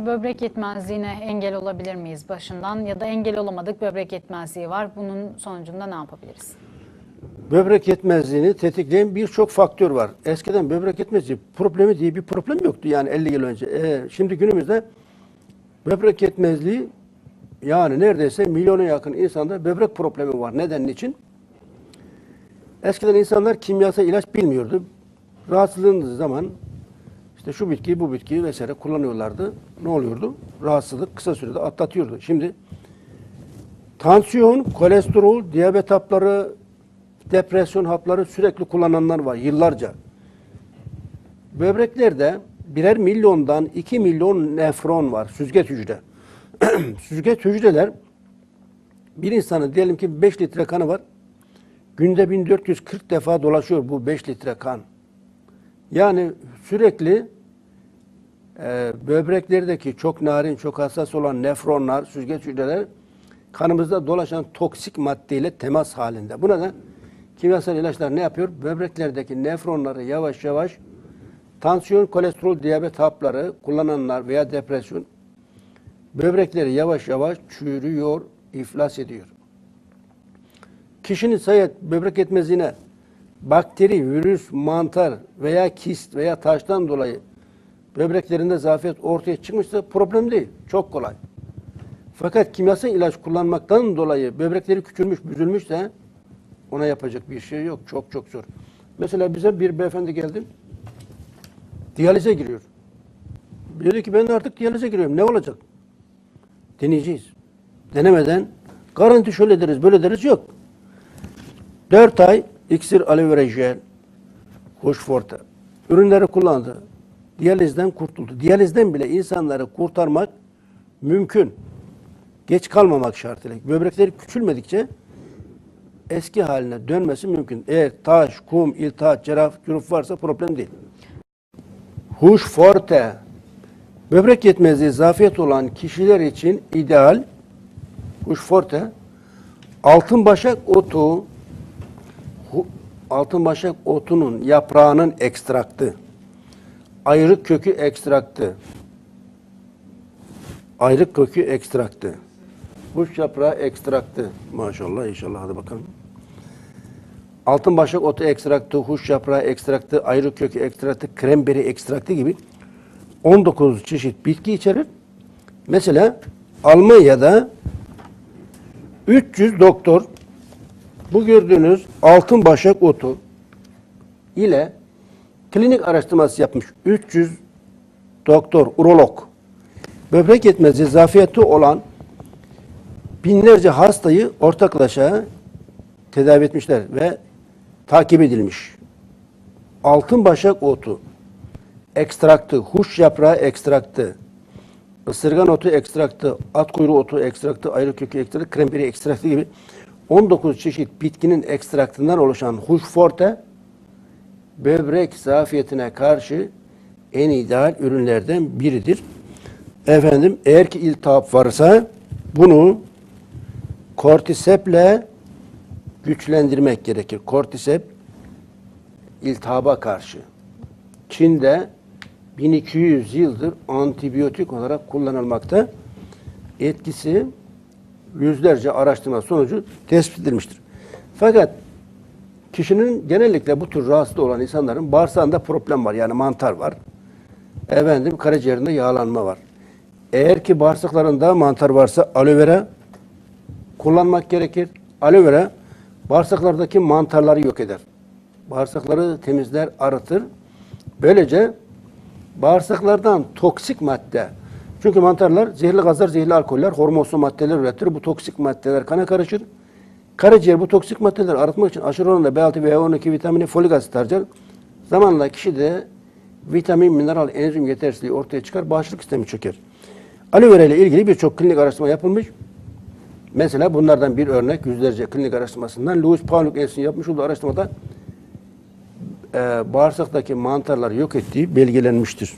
Böbrek yetmezliğine engel olabilir miyiz başından ya da engel olamadık böbrek yetmezliği var. Bunun sonucunda ne yapabiliriz? Böbrek yetmezliğini tetikleyen birçok faktör var. Eskiden böbrek yetmezliği problemi diye bir problem yoktu yani 50 yıl önce. Ee, şimdi günümüzde böbrek yetmezliği yani neredeyse milyona yakın insanda böbrek problemi var. Neden için? Eskiden insanlar kimyasal ilaç bilmiyordu. Rahatsızlığınız zaman işte şu bitkiyi bu bitkiyi vesaire kullanıyorlardı. Ne oluyordu? Rahatsızlık kısa sürede atlatıyordu. Şimdi tansiyon, kolesterol, diyabet hapları, depresyon hapları sürekli kullananlar var yıllarca. Böbreklerde birer milyondan 2 milyon nefron var, süzgeç hücre. süzgeç hücreler bir insanın diyelim ki 5 litre kanı var. Günde 1440 defa dolaşıyor bu 5 litre kan. Yani sürekli e, böbreklerdeki çok narin, çok hassas olan nefronlar, süzgeç hücreler kanımızda dolaşan toksik maddeyle temas halinde. Bu neden? Kimyasal ilaçlar ne yapıyor? Böbreklerdeki nefronları yavaş yavaş tansiyon, kolesterol, diyabet hapları kullananlar veya depresyon böbrekleri yavaş yavaş çürüyor, iflas ediyor. Kişinin sayet böbrek yetmezliğine bakteri, virüs, mantar veya kist veya taştan dolayı böbreklerinde zafiyet ortaya çıkmışsa problem değil. Çok kolay. Fakat kimyasal ilaç kullanmaktan dolayı böbrekleri küçülmüş, büzülmüşse ona yapacak bir şey yok. Çok çok zor. Mesela bize bir beyefendi geldi. Diyalize giriyor. Dedi ki ben artık diyalize giriyorum. Ne olacak? Deneyeceğiz. Denemeden garanti şöyle deriz, böyle deriz yok. 4 ay iksir aloe vera jel, hoş forte ürünleri kullandı. Diyalizden kurtuldu. Diyalizden bile insanları kurtarmak mümkün. Geç kalmamak şartıyla. Böbrekleri küçülmedikçe eski haline dönmesi mümkün. Eğer taş, kum, iltihap, cerrah, cüruf varsa problem değil. Huş forte, böbrek yetmezliği zafiyet olan kişiler için ideal huş forte, altın başak otu, altın başak otunun yaprağının ekstraktı, ayrık kökü ekstraktı, ayrık kökü ekstraktı, huş yaprağı ekstraktı. Maşallah inşallah hadi bakalım. Altın başak otu ekstraktı, huş yaprağı ekstraktı, ayrık kökü ekstraktı, kremberi ekstraktı gibi 19 çeşit bitki içerir. Mesela Almanya'da 300 doktor bu gördüğünüz altın başak otu ile klinik araştırması yapmış. 300 doktor, urolog, böbrek yetmezliği zafiyeti olan binlerce hastayı ortaklaşa tedavi etmişler ve takip edilmiş. Altın başak otu, ekstraktı, huş yaprağı ekstraktı, ısırgan otu ekstraktı, at kuyruğu otu ekstraktı, ayrı kökü ekstraktı, kremberi ekstraktı gibi 19 çeşit bitkinin ekstraktından oluşan huş forte böbrek zafiyetine karşı en ideal ürünlerden biridir. Efendim eğer ki iltihap varsa bunu kortiseple güçlendirmek gerekir. Kortisep iltihaba karşı. Çin'de 1200 yıldır antibiyotik olarak kullanılmakta. Etkisi yüzlerce araştırma sonucu tespit edilmiştir. Fakat kişinin genellikle bu tür rahatsız olan insanların bağırsağında problem var. Yani mantar var. Efendim karaciğerinde yağlanma var. Eğer ki bağırsaklarında mantar varsa aloe vera kullanmak gerekir. Aloe vera bağırsaklardaki mantarları yok eder. Bağırsakları temizler, arıtır. Böylece bağırsaklardan toksik madde çünkü mantarlar zehirli gazlar, zehirli alkoller, hormonsu maddeler üretir. Bu toksik maddeler kana karışır. Karaciğer bu toksik maddeleri arıtmak için aşırı oranda B6 ve B12 vitamini, folik asit harcar. Zamanla kişide vitamin, mineral, enzim yetersizliği ortaya çıkar, bağışıklık sistemi çöker. Aloe vera ile ilgili birçok klinik araştırma yapılmış. Mesela bunlardan bir örnek yüzlerce klinik araştırmasından Louis Paulik Enstitüsü yapmış olduğu araştırmada e, bağırsaktaki mantarları yok ettiği belgelenmiştir.